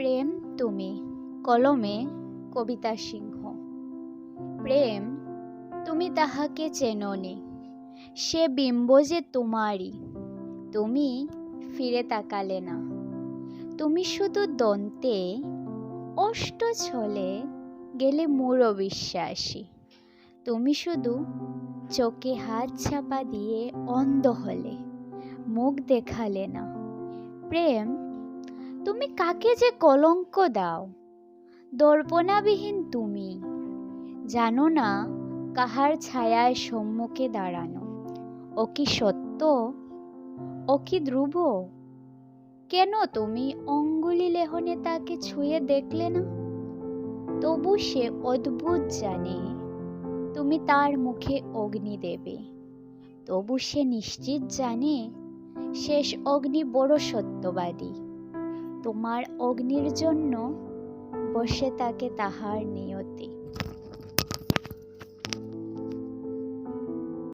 প্রেম তুমি, কলমে কবিতা সিংহ। প্রেম তুমি তাহাকে চেননি, সে বিম্ব যে তোমারই, তুমি ফিরে তাকালে না। তুমি শুধু দন্তে অষ্ট ছলে গেলে মূঢ় বিশ্বাসী। তুমি শুধু চোখে হাত ছাপা দিয়ে অন্ধ হলে, মুখ দেখালে না। প্রেম তুমি কাকে যে কলঙ্ক দাও? দর্পণাবিহীন তুমি। জানো না কাহার ছায়ায় সম্মুখে দাঁড়ানো। ও কি সত্য? ও কি ধ্রুব? কেন তুমি অঙ্গুলি লেহনে তাকে ছুঁয়ে দেখলে না? তবু সে অদ্ভুত জানে, তুমি তার মুখে অগ্নি দেবে। তবু সে নিশ্চিত জানে, শেষ অগ্নি বড় সত্যবাদী। তোমার অগ্নির জন্য বসে থাকে তাহার নিয়তি।